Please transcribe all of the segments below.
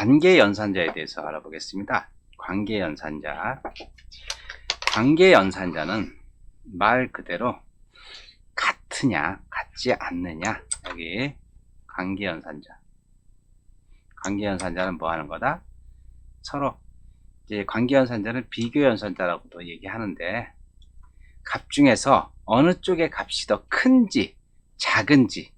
관계 연산자에 대해서 알아보겠습니다. 관계 연산자. 관계 연산자는 말 그대로 같으냐, 같지 않느냐. 여기 관계 연산자. 관계 연산자는 뭐 하는 거다? 서로 이제 관계 연산자는 비교 연산자라고도 얘기하는데 값 중에서 어느 쪽의 값이 더 큰지 작은지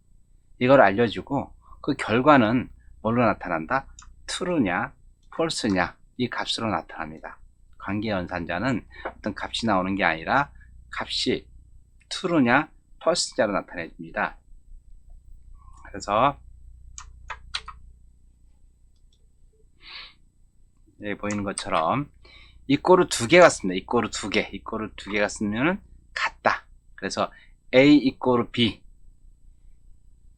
이걸 알려주고 그 결과는 뭘로 나타난다? True냐, false냐 이 값으로 나타납니다. 관계 연산자는 어떤 값이 나오는 게 아니라 값이 true냐, false냐로 나타내 줍니다. 그래서 여기 보이는 것처럼 이꼬르 두 개가 씁니다. 이꼬르 두 개, 이꼬르 두 개가 쓰면은 같다. 그래서 A 이꼬르 B,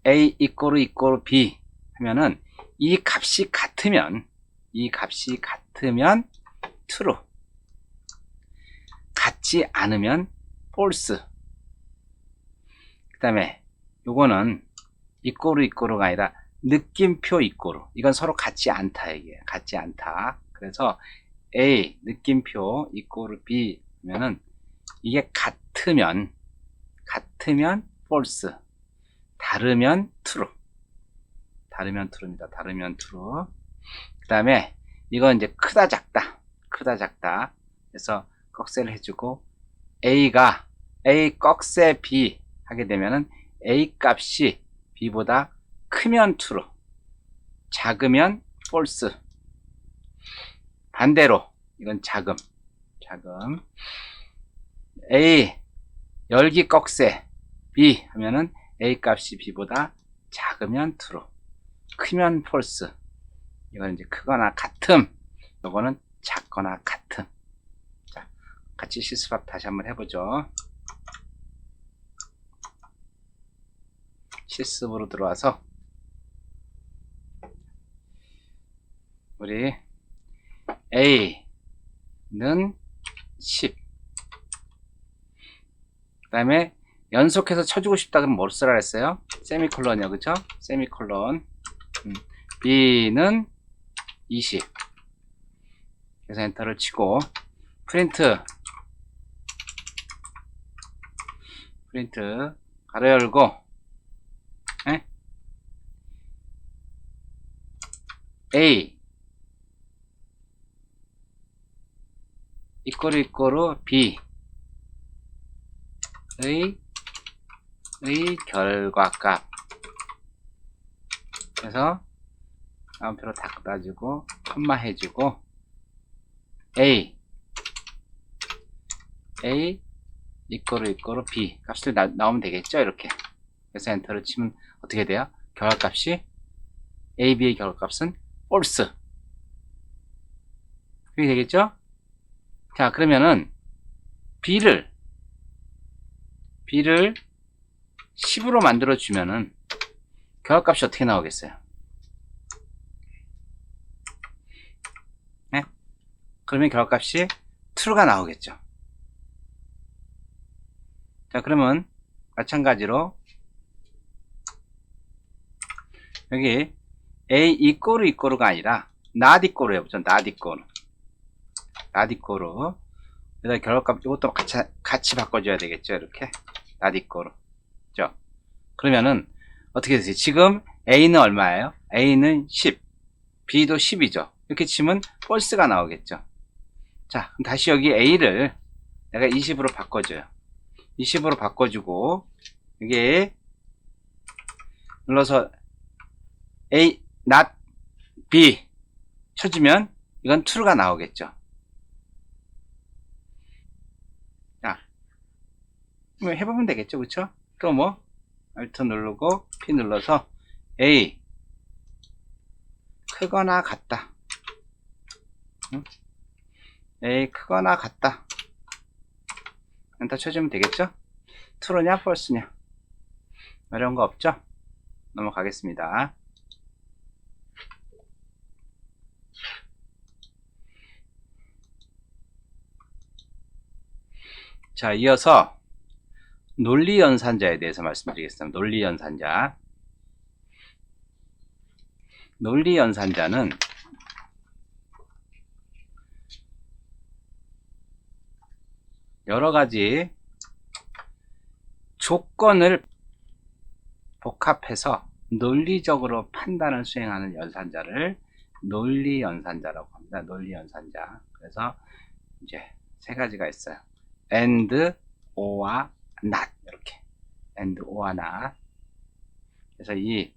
A 이꼬르 이꼬르 B 하면은 이 값이 같으면 이 값이 같으면 true, 같지 않으면 false. 그 다음에 요거는 이꼬르 이꼬르가 아니라 느낌표 이꼬르. 이건 서로 같지 않다 이게 같지 않다. 그래서 A 느낌표 이꼬르 B 하면은 이게 같으면 같으면 false, 다르면 true. 다르면 true입니다. 다르면 true. 그 다음에 이건 이제 크다 작다, 크다 작다. 그래서 꺽쇠를 해주고 A가 A 꺽쇠 B 하게 되면은 A 값이 B보다 크면 true, 작으면 false. 반대로 이건 자금, 자금. A 열기 꺽쇠 B 하면은 A 값이 B보다 작으면 true, 크면 false. 이건 이제 크거나 같음, 요거는 작거나 같음. 자, 같이 실습합 다시 한번 해보죠. 실습으로 들어와서 우리 A는 10. 그 다음에 연속해서 쳐주고 싶다 그러면 뭘 쓰라 했어요? 세미콜론이요, 그죠? 세미콜론. 음, B는 20. 그래서 엔터를 치고, 프린트. 프린트. 가로 열고, 에? A. 이꼬르 이꼬르 B 의, 의 결과값 그래서 다음표로 다 따지고 컴마 해주고 A. A 이꼬르 이꼬르 B. 값을 나, 나오면 되겠죠? 이렇게. 그래서 엔터를 치면 어떻게 돼요? 결과값이 A, B의 결과값은 false. 그게 되겠죠? 자, 그러면은 B를 B를 10으로 만들어 주면은 결합값이 어떻게 나오겠어요? 그러면 결합값이 true가 나오겠죠. 자, 그러면 마찬가지로 여기 A 이꼬르 이꼬르가 아니라 not 이꼬르 해보죠. not 이꼬르. 나디꼬로. 그래서 결합값 이것도 같이 같이 바꿔줘야 되겠죠. 이렇게. 나디꼬로. 죠. 그러면은 어떻게 되지? 지금 A는 얼마예요? A는 10 B도 10이죠. 이렇게 치면 펄스가 나오겠죠 자 다시 여기 A를 내가 20으로 바꿔줘요 20으로 바꿔주고 이게 눌러서 A not B 쳐주면 이건 true가 나오겠죠 뭐 해보면 되겠죠, 그쵸? 또 뭐, Alt 누르고, P 눌러서, A, 크거나 같다. 응? A, 크거나 같다. 엔터 쳐주면 되겠죠? true냐, false냐? 어려운 거 없죠? 넘어가겠습니다. 자, 이어서, 논리연산자에 대해서 말씀드리겠습니다. 논리연산자. 논리연산자는 여러 가지 조건을 복합해서 논리적으로 판단을 수행하는 연산자를 논리 연산자라고 합니다. 논리 연산자. 그래서 이제 세 가지가 있어요. and, or와 not 이렇게 and, or와 not. 그래서 이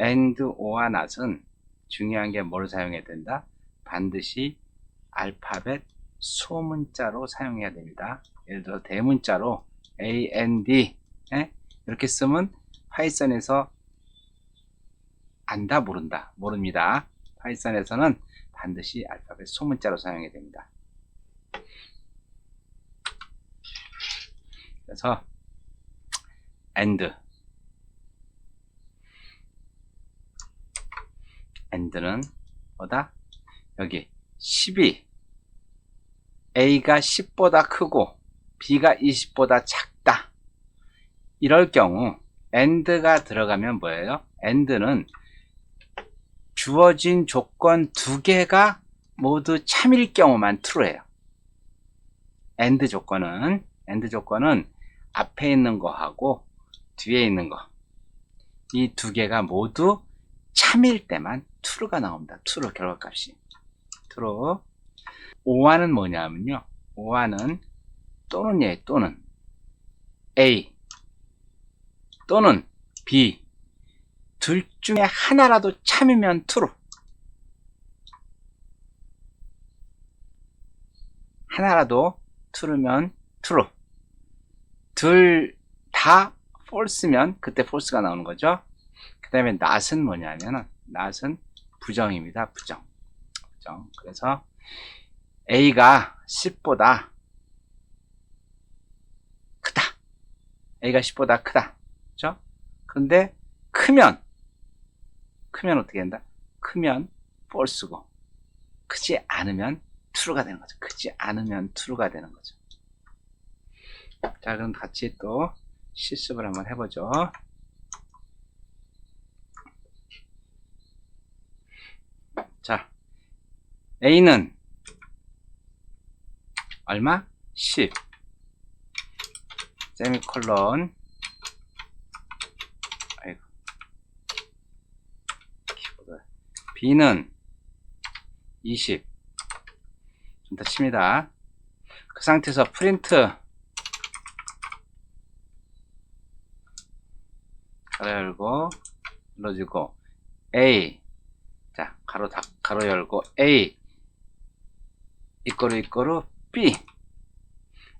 and, or와 not은 중요한 게 뭘 사용해야 된다? 반드시 알파벳 소문자로 사용해야 됩니다. 예를 들어 대문자로 A, N, D 예? 이렇게 쓰면 파이썬에서 안다 모른다 모릅니다. 파이썬에서는 반드시 알파벳 소문자로 사용해야 됩니다. 그래서 and and는 뭐다? 여기 10이 A가 10보다 크고 B가 20보다 작다. 이럴 경우 and가 들어가면 뭐예요? and는 주어진 조건 두 개가 모두 참일 경우만 true예요. and 조건은 and 조건은 앞에 있는 거하고 뒤에 있는 거 이 두 개가 모두 참일 때만 true가 나옵니다. true 결과값이 true 오화는 뭐냐면요. 오화는 또는 예 또는 A 또는 B 둘 중에 하나라도 참이면 true 하나라도 true면 true 둘 다 false면 그때 false가 나오는 거죠. 그 다음에 not은 뭐냐면은 not은 부정입니다. 부정 부정 그래서 A가 10보다 크다. A가 10보다 크다. 그죠? 그런데 크면 크면 어떻게 된다? 크면 false고 크지 않으면 true가 되는 거죠. 크지 않으면 true가 되는 거죠. 자, 그럼 같이 또 실습을 한번 해보죠. 자, A는 얼마? 10 세미콜론. 아이고. 키보드 B는 20 좀 더 칩니다. 그 상태에서 프린트. 가로 열고 눌러주고 A. 자 가로 닫 가로 열고 A. 이꼬르 이꼬르 B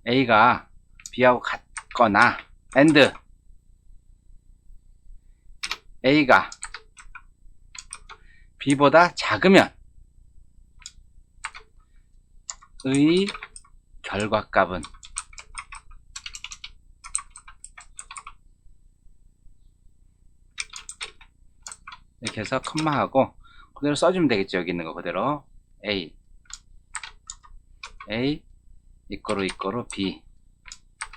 A가 B하고 같거나. AND A가 B보다 작으면 의 결과값은 이렇게 해서 컴마하고 그대로 써주면 되겠죠 여기 있는 거 그대로. A A 이꼬르 이꼬르 B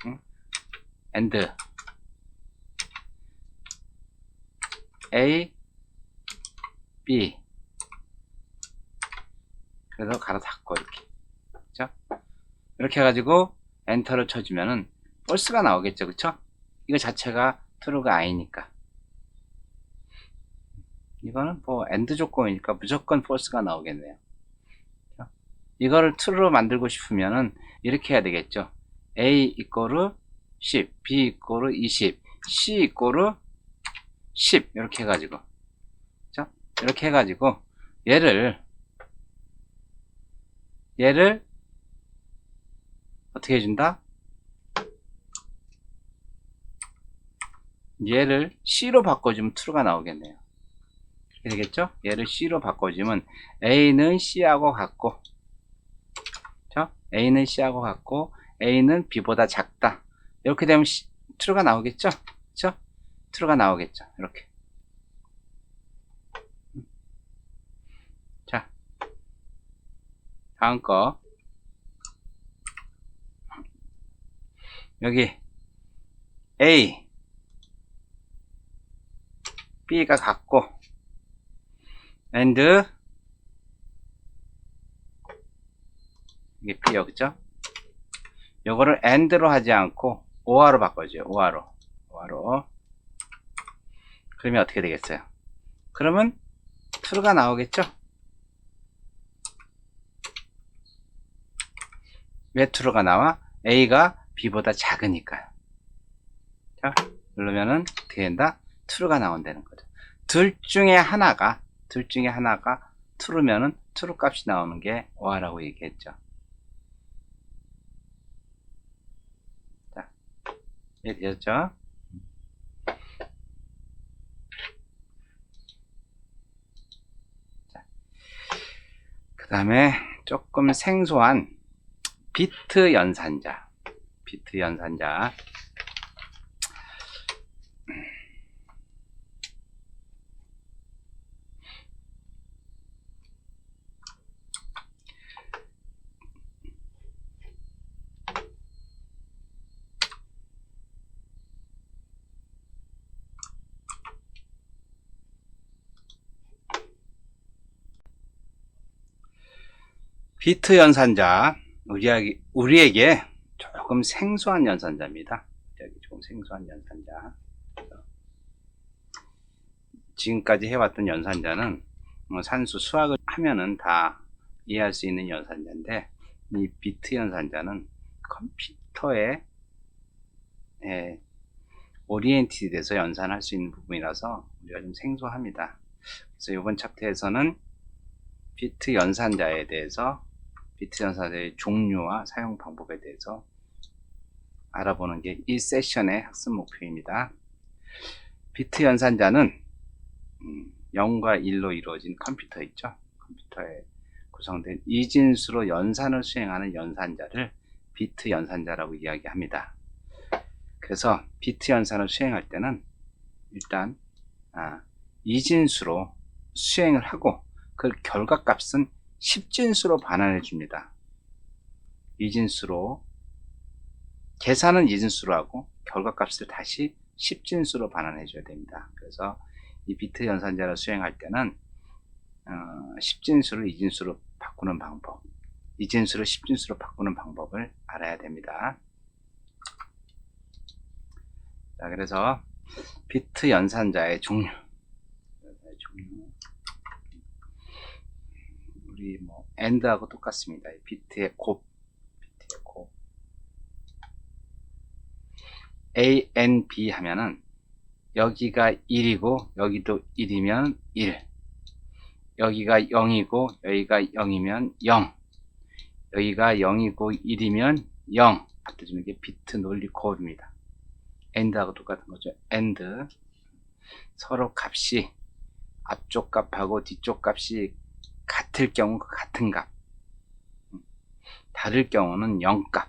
응? and A B 그래서 가로 닫고 이렇게 그죠? 이렇게 해가지고 엔터를 쳐주면은 false가 나오겠죠 그쵸? 이거 자체가 true가 아니니까 이거는 뭐 end 조건이니까 무조건 false가 나오겠네요 이거를 true로 만들고 싶으면은 이렇게 해야 되겠죠. A 이꼬르 10, B 이꼬르 20, C 이꼬르 10 이렇게 해가지고 그죠? 이렇게 해가지고 얘를 얘를 어떻게 해준다? 얘를 C로 바꿔주면 true가 나오겠네요. 되겠죠? 얘를 C로 바꿔주면 A는 C하고 같고 A는 C하고 같고 A는 B보다 작다. 이렇게 되면 C, true가 나오겠죠? 그쵸? true가 나오겠죠? 이렇게. 자, 다음 거. 여기 A, B가 같고 and 이게 B요, 그죠? 요거를 AND로 하지 않고 OR로 바꿔줘요. OR로. OR로. 그러면 어떻게 되겠어요? 그러면 true가 나오겠죠? 왜 true가 나와? A가 B보다 작으니까요. 자, 누르면은 어떻게 된다? true가 나온다는 거죠. 둘 중에 하나가, 둘 중에 하나가 true면은 true 값이 나오는 게 OR라고 얘기했죠. 자, 이해 되셨죠? 그 다음에 조금 생소한 비트 연산자. 비트 연산자. 비트 연산자. 우리에게, 우리에게 조금 생소한 연산자입니다. 조금 생소한 연산자. 지금까지 해왔던 연산자는 뭐 산수 수학을 하면은 다 이해할 수 있는 연산자인데 이 비트 연산자는 컴퓨터에 예, 오리엔티드 돼서 연산할 수 있는 부분이라서 우리가 좀 생소합니다. 그래서 이번 챕터에서는 비트 연산자에 대해서 비트 연산자의 종류와 사용 방법에 대해서 알아보는 게 이 세션의 학습 목표입니다. 비트 연산자는 음, 0과 1로 이루어진 컴퓨터 있죠. 컴퓨터에 구성된 이진수로 연산을 수행하는 연산자를 비트 연산자라고 이야기합니다. 그래서 비트 연산을 수행할 때는 일단 아, 이진수로 수행을 하고 그 결과값은 10진수로 반환해 줍니다. 이진수로 계산은 이진수로 하고 결과값을 다시 10진수로 반환해 줘야 됩니다. 그래서 이 비트 연산자를 수행할 때는 어, 10진수를 이진수로 바꾸는 방법, 이진수를 10진수로 바꾸는 방법을 알아야 됩니다. 자, 그래서 비트 연산자의 종류. 우리 뭐 AND하고 똑같습니다. 비트의 곱, 비트의 곱. A, N, B 하면은 여기가 1이고 여기도 1이면 1. 여기가 0이고 여기가 0이면 0. 여기가 0이고 1이면 0. 갖다 주는 게 비트 논리 코드입니다. AND하고 똑같은 거죠. AND. 서로 값이 앞쪽 값하고 뒤쪽 값이 같을 경우 그 같은 값. 다를 경우는 0값.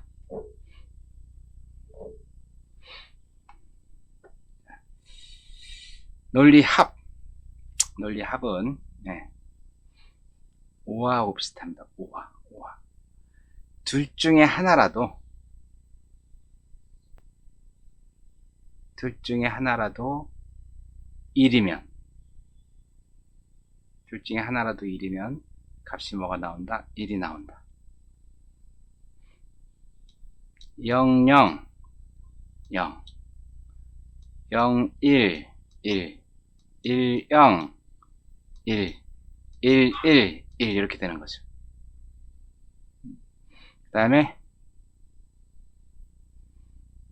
논리 합. 논리 합은, 네. 5하고 비슷합니다. 5하, 5하. 둘 중에 하나라도, 둘 중에 하나라도 1이면, 둘 중에 하나라도 1이면 값이 뭐가 나온다? 1이 나온다. 0, 0, 0, 0, 1, 1, 1, 0, 1, 1, 1, 1 이렇게 되는 거죠. 그 다음에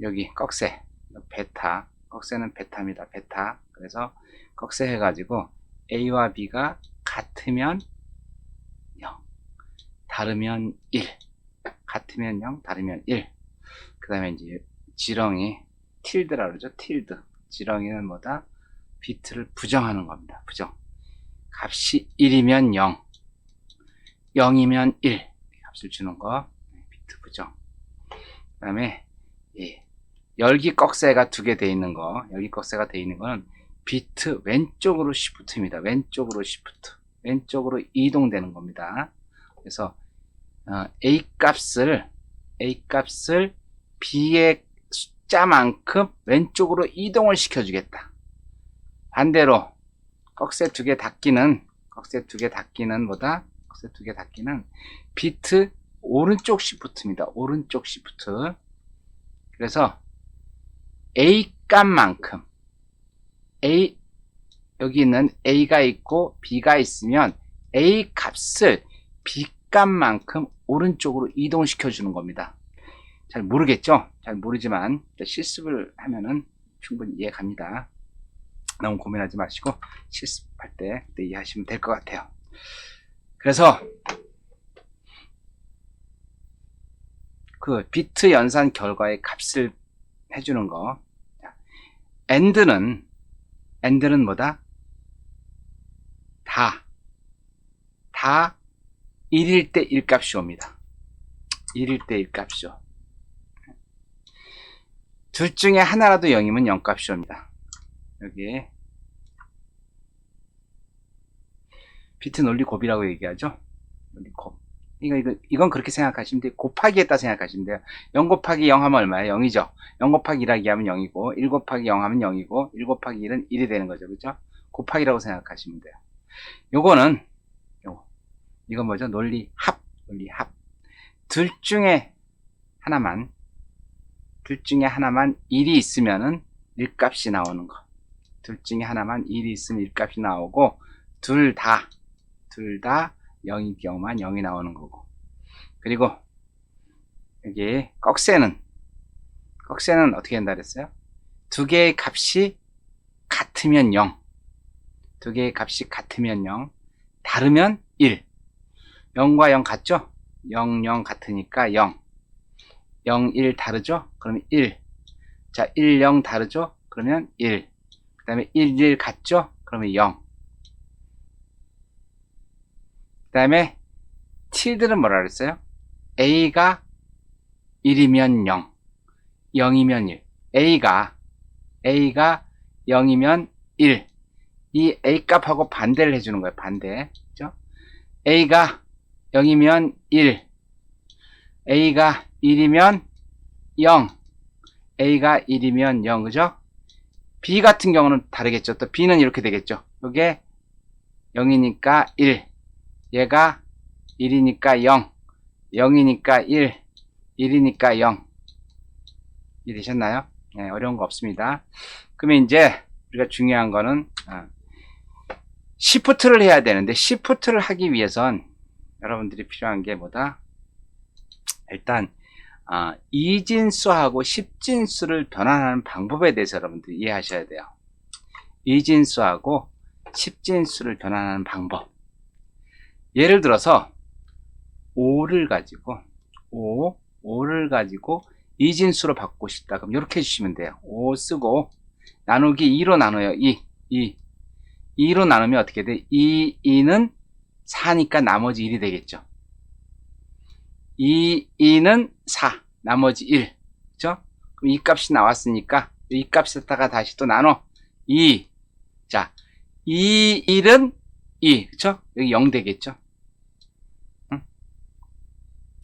여기 꺽쇠. 베타. 꺽쇠는 베타입니다. 베타. 그래서 꺽쇠 해가지고 A와 B가 같으면 0 다르면 1 같으면 0 다르면 1 그 다음에 이제 지렁이 틸드라 그러죠 틸드 지렁이는 뭐다? 비트를 부정하는 겁니다 부정. 값이 1이면 0 0이면 1 값을 주는 거 네, 비트 부정. 그 다음에 예, 열기 꺽쇠가 두 개 돼 있는 거 열기 꺽쇠가 돼 있는 거는 비트 왼쪽으로 시프트입니다 왼쪽으로 시프트 왼쪽으로 이동되는 겁니다 그래서 어, A 값을 A 값을 B의 숫자만큼 왼쪽으로 이동을 시켜주겠다. 반대로 꺽쇠 두 개 닫기는 꺽쇠 두 개 닫기는 뭐다? 꺽쇠 두 개 닫기는 비트 오른쪽 시프트입니다. 오른쪽 시프트. 그래서 A 값만큼 A 여기 있는 A가 있고 B가 있으면 A 값을 B 값만큼 오른쪽으로 이동시켜 주는 겁니다. 잘 모르겠죠? 잘 모르지만 실습을 하면은 충분히 이해 갑니다. 너무 고민하지 마시고 실습할 때 그때 이해하시면 될 것 같아요. 그래서 그 비트 연산 결과의 값을 해주는 거. end는 end는 뭐다? 다, 다 1일 때 1값이 옵니다. 1일 때 1값이 오. 둘 중에 하나라도 0이면 0값이 옵니다. 여기 비트 논리 곱이라고 얘기하죠. 논리 곱. 이거, 이거, 이건 그렇게 생각하시면 돼요. 곱하기 했다 생각하시면 돼요. 0 곱하기 0 하면 얼마예요? 0이죠. 0 곱하기 1하기 하면 0이고, 1 곱하기 0 하면 0이고, 1 곱하기 1은 1이 되는 거죠. 그죠? 곱하기라고 생각하시면 돼요. 요거는, 요거. 이건 뭐죠? 논리 합. 논리 합. 둘 중에 하나만, 둘 중에 하나만 1이 있으면은 1값이 나오는 거. 둘 중에 하나만 1이 있으면 1값이 나오고, 둘 다, 둘 다 0인 경우만 0이 나오는 거고. 그리고 여기 꺽쇠는 꺽쇠는 어떻게 한다 그랬어요? 두 개의 값이 같으면 0. 두 개의 값이 같으면 0. 다르면 1. 0과 0 같죠? 0, 0 같으니까 0. 0, 1 다르죠? 그러면 1. 자, 1, 0 다르죠? 그러면 1. 그 다음에 1, 1 같죠? 그러면 0. 그 다음에 tilde는 뭐라 그랬어요? a가 1이면 0, 0이면 1. a가 a가 0이면 1. 이 a 값하고 반대를 해주는 거예요. 반대. 그죠? a가 0이면 1. a가 1이면 0. a가 1이면 0. 그죠? b 같은 경우는 다르겠죠. 또 b는 이렇게 되겠죠. 이게 0이니까 1. 얘가 1이니까 0, 0이니까 1, 1이니까 0. 이해되셨나요? 네, 어려운 거 없습니다. 그러면 이제 우리가 중요한 거는 어, 시프트를 해야 되는데 시프트를 하기 위해선 여러분들이 필요한 게 뭐다? 일단 어, 이진수하고 십진수를 변환하는 방법에 대해서 여러분들이 이해하셔야 돼요. 이진수하고 십진수를 변환하는 방법. 예를 들어서 5를 가지고 5, 5를 가지고 이진수로 바꾸고 싶다. 그럼 이렇게 해주시면 돼요. 5 쓰고 나누기 2로 나눠요. 2, 2. 2로 나누면 어떻게 돼? 2, 2는 4니까 나머지 1이 되겠죠. 2, 2는 4, 나머지 1. 그죠? 그럼 이 값이 나왔으니까 이 값에다가 다시 또 나눠. 2. 자, 2, 1은 2. 그쵸? 여기 0 되겠죠? 응?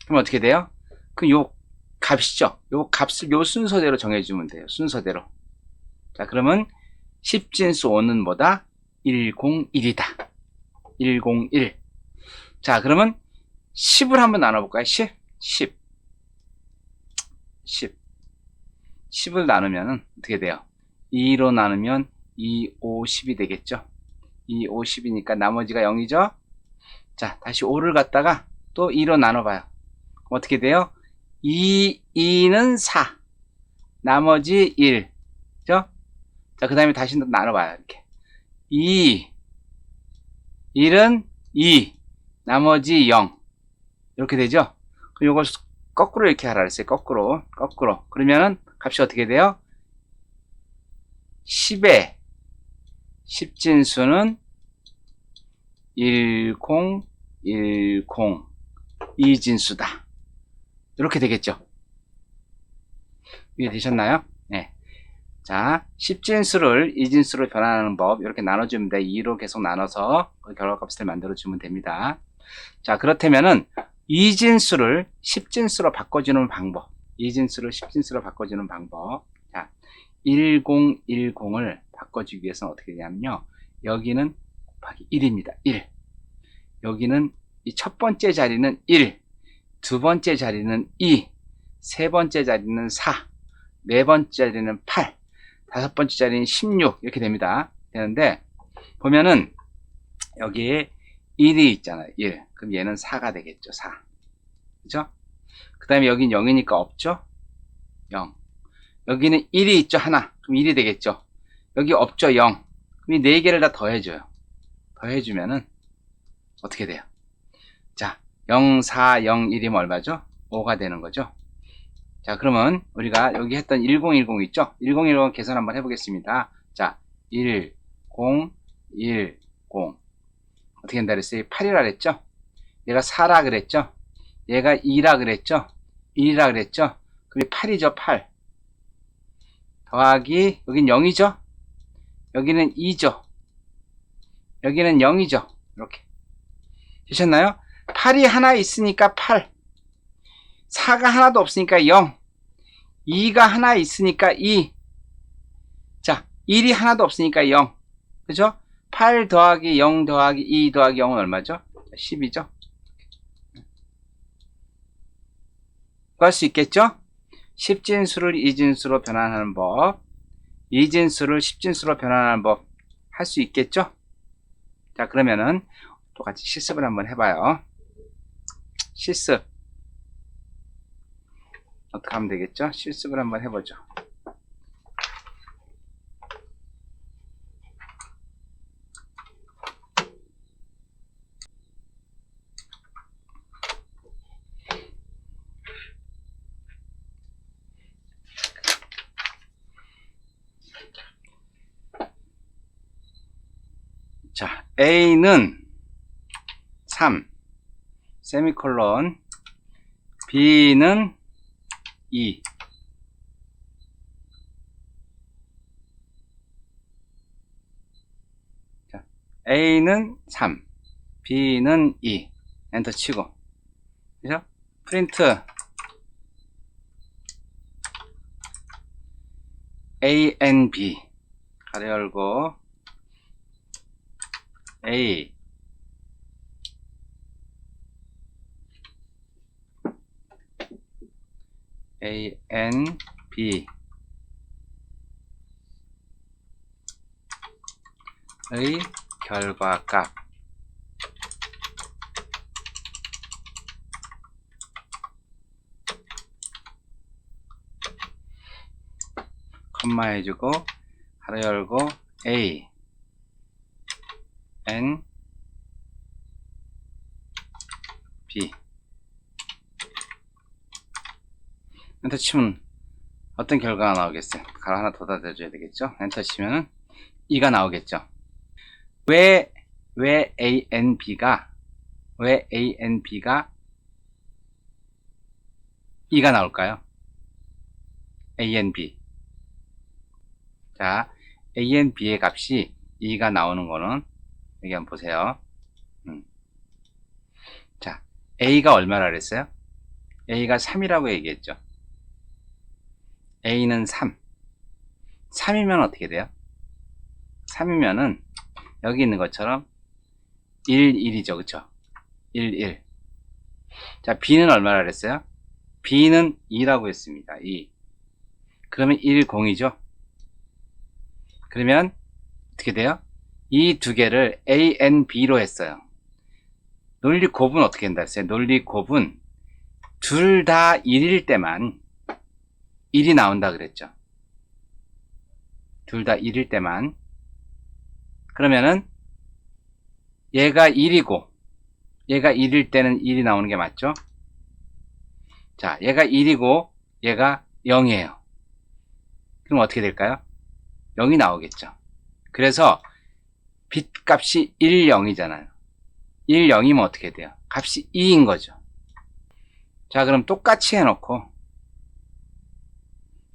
그럼 어떻게 돼요? 그요 값이죠? 요 값을 요 순서대로 정해주면 돼요. 순서대로. 자, 그러면 10진수 5는 뭐다? 101이다. 101. 자, 그러면 10을 한번 나눠볼까요? 10. 10. 10. 10을 나누면 어떻게 돼요? 2로 나누면 2, 5, 10이 되겠죠? 2, 5, 10이니까 나머지가 0이죠? 자, 다시 5를 갖다가 또 2로 나눠봐요. 어떻게 돼요? 2, 2는 4. 나머지 1. 그죠? 자, 그 다음에 다시 또 나눠봐요. 이렇게. 2, 1은 2. 나머지 0. 이렇게 되죠? 그럼 이걸 거꾸로 이렇게 하라 그랬어요. 거꾸로. 거꾸로. 그러면은 값이 어떻게 돼요? 10에 10진수는 10, 10, 이진수다. 이렇게 되겠죠. 이해 되셨나요? 네. 자, 10진수를 이진수로 변환하는 법 이렇게 나눠주면 돼. 2로 계속 나눠서 그 결과값을 만들어주면 됩니다. 자, 그렇다면은 이진수를 10진수로 바꿔주는 방법. 이진수를 10진수로 바꿔주는 방법. 자, 1010을 바꿔주기 위해서는 어떻게 되냐면요. 여기는 곱하기 1입니다. 1. 여기는 이 첫 번째 자리는 1. 두 번째 자리는 2, 세 번째 자리는 4, 네 번째 자리는 8, 다섯 번째 자리는 16 이렇게 됩니다. 되는데 보면은 여기에 1이 있잖아요. 1. 그럼 얘는 4가 되겠죠. 4. 그죠? 그 다음에 여긴 0이니까 없죠? 0. 여기는 1이 있죠. 하나. 그럼 1이 되겠죠. 여기 없죠. 0. 그럼 이 4개를 다 더해줘요. 더해주면은 어떻게 돼요? 자, 0, 4, 0, 1이면 얼마죠? 5가 되는 거죠. 자, 그러면 우리가 여기 했던 1010 있죠? 1010 계산 한번 해보겠습니다. 자, 10, 10. 어떻게 된다 그랬어요? 8이라 그랬죠? 얘가 4라 그랬죠? 얘가 2라 그랬죠? 1이라 그랬죠? 그게 8이죠, 8. 더하기, 여긴 0이죠? 여기는 2죠? 여기는 0이죠? 이렇게. 되셨나요? 8이 하나 있으니까 8. 4가 하나도 없으니까 0. 2가 하나 있으니까 2. 자, 1이 하나도 없으니까 0. 그죠? 8 더하기 0 더하기 2 더하기 0은 얼마죠? 10이죠? 구할 수 있겠죠? 10진수를 2진수로 변환하는 법, 2진수를 10진수로 변환하는 법 할 수 있겠죠? 자, 그러면은 똑같이 실습을 한번 해봐요. 실습. 어떻게 하면 되겠죠? 실습을 한번 해보죠. 자, A는 3, 세미콜론, B는 2, 자, A는 3, B는 2, 엔터 치고, 그죠? 프린트, A, N, B, 가로 열고, A A N B. 의 결과값 컴마 해주고 가로 열고 A N B 엔터 치면 어떤 결과가 나오겠어요? 가로 하나 더 닫아줘야 되겠죠? 엔터 치면은 2가 나오겠죠? 왜, 왜 A, N, B가, 왜 A, N, B가 2가 나올까요? A, N, B. 자, A, N, B의 값이 2가 나오는 거는 여기 한번 보세요. 음. 자, A가 얼마라 그랬어요? A가 3이라고 얘기했죠. A는 3. 3이면 어떻게 돼요? 3이면은 여기 있는 것처럼 1, 1이죠. 그쵸? 1, 1. 자, B는 얼마라 그랬어요? B는 2라고 했습니다. 2. 그러면 1, 0이죠? 그러면 어떻게 돼요? 이 두 개를 A, N, B로 했어요. 논리 곱은 어떻게 된다 했어요? 논리 곱은 둘 다 1일 때만 1이 나온다 그랬죠. 둘 다 1일 때만. 그러면은 얘가 1이고 얘가 1일 때는 1이 나오는 게 맞죠? 자, 얘가 1이고 얘가 0이에요. 그럼 어떻게 될까요? 0이 나오겠죠. 그래서 빚 값이 1, 0이잖아요. 1, 0이면 어떻게 돼요? 값이 2인 거죠. 자, 그럼 똑같이 해놓고,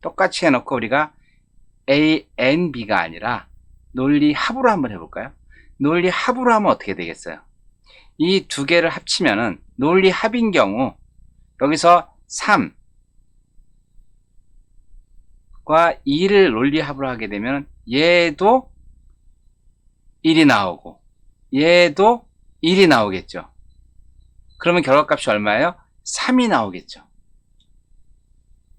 똑같이 해놓고 우리가 A, N, B가 아니라 논리 합으로 한번 해볼까요? 논리 합으로 하면 어떻게 되겠어요? 이 두 개를 합치면은 논리 합인 경우 여기서 3 과 2를 논리 합으로 하게 되면 얘도 1이 나오고 얘도 1이 나오겠죠. 그러면 결과값이 얼마예요? 3이 나오겠죠.